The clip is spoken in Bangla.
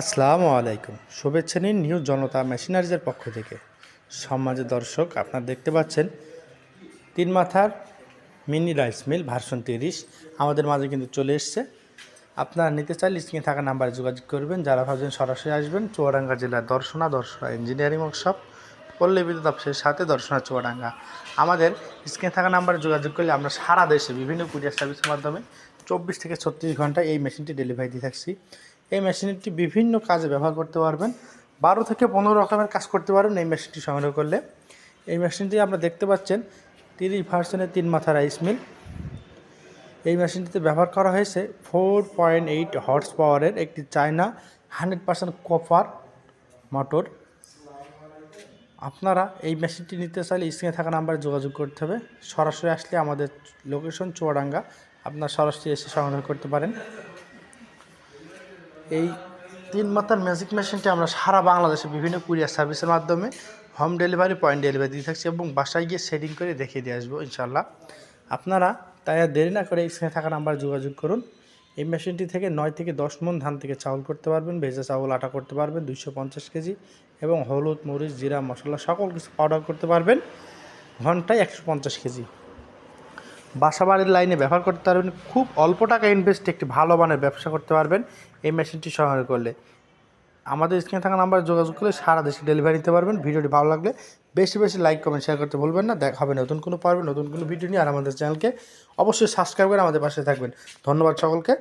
আসসালামু আলাইকুম। শুভেচ্ছা নিন নিউ জনতা মেশিনারিজের পক্ষ থেকে। সম্মানিত দর্শক, আপনারা দেখতে পাচ্ছেন তিন মাথার মিনি রাইস মিল, ভার্সন তিরিশ। আমাদের মাঝে কিন্তু চলে এসছে। আপনারা নিতে চাইলে স্ক্রিনে থাকা নাম্বারে যোগাযোগ করবেন। যারা ভাবছেন সরাসরি আসবেন, চুয়াডাঙ্গা জেলার দর্শনা দর্শনা ইঞ্জিনিয়ারিং ওয়ার্কশপ, পল্লী বিদ্যুৎ অফিসের সাথে দর্শনা, চুয়াডাঙ্গা। আমাদের স্ক্রিনে থাকা নাম্বারে যোগাযোগ করলে আমরা সারা দেশে বিভিন্ন কুরিয়ার সার্ভিসের মাধ্যমে চব্বিশ থেকে ছত্রিশ ঘন্টায় এই মেশিনটি ডেলিভারি দিয়ে থাকছি। এই মেশিনটি বিভিন্ন কাজে ব্যবহার করতে পারবেন। বারো থেকে পনেরো রকমের কাজ করতে পারবেন এই মেশিনটি সংগ্রহ করলে। এই মেশিনটি আপনারা দেখতে পাচ্ছেন, তিরিশ ভার্সনের তিন মাথা রাইস মিল এই মেশিনটিতে ব্যবহার করা হয়েছে ফোর পয়েন্ট এইট হর্স পাওয়ারের একটি China hundred percent copper motor আপনারা এই মেশিনটি নিতে চাইলে স্ক্রিনে থাকা নাম্বারে যোগাযোগ করতে হবে। সরাসরি আসলে আমাদের লোকেশন চুয়াডাঙ্গা, আপনার সরাসরি এসে সংগ্রহ করতে পারেন। এই তিন মাত্রার ম্যাজিক মেশিনটি আমরা সারা বাংলাদেশে বিভিন্ন কুরিয়ার সার্ভিসের মাধ্যমে হোম ডেলিভারি পয়েন্ট ডেলিভারি দিয়ে থাকছি এবং বাসায় গিয়ে সেটিং করে দেখিয়ে দিয়ে আসব ইনশাল্লাহ আপনারা তাই আর দেরি না করে স্ক্রিনে থাকা নাম্বারে যোগাযোগ করুন। এই মেশিনটি থেকে নয় থেকে দশ মন ধান থেকে চাউল করতে পারবেন, ভেজা চাউল, আটা করতে পারবেন, দুইশো পঞ্চাশ কেজি এবং হলুদ, মরিচ, জিরা, মশলা সকল কিছু পাউডার করতে পারবেন। ঘন্টায় একশো পঞ্চাশ কেজি। বাসা বাড়ির লাইনে ব্যবহার করতে পারবেন, খুব অল্প টাকা ইনভেস্টে একটি ভালো মানের ব্যবসা করতে পারবেন, এই মেশিনটি সংগ্রহ করলে। আমাদের স্ক্রিনে থাকা নাম্বারে যোগাযোগ করলে সারা দেশে ডেলিভারি নিতে পারবেন, ভিডিওটি ভালো লাগলে বেশি বেশি লাইক কমেন্ট শেয়ার করতে ভুলবেন না। দেখা হবে নতুন কোনো পারবেন নতুন কোনো ভিডিও নিয়ে আর আমাদের চ্যানেলকে অবশ্যই সাবস্ক্রাইব করে আমাদের পাশে থাকবেন। ধন্যবাদ সকলকে।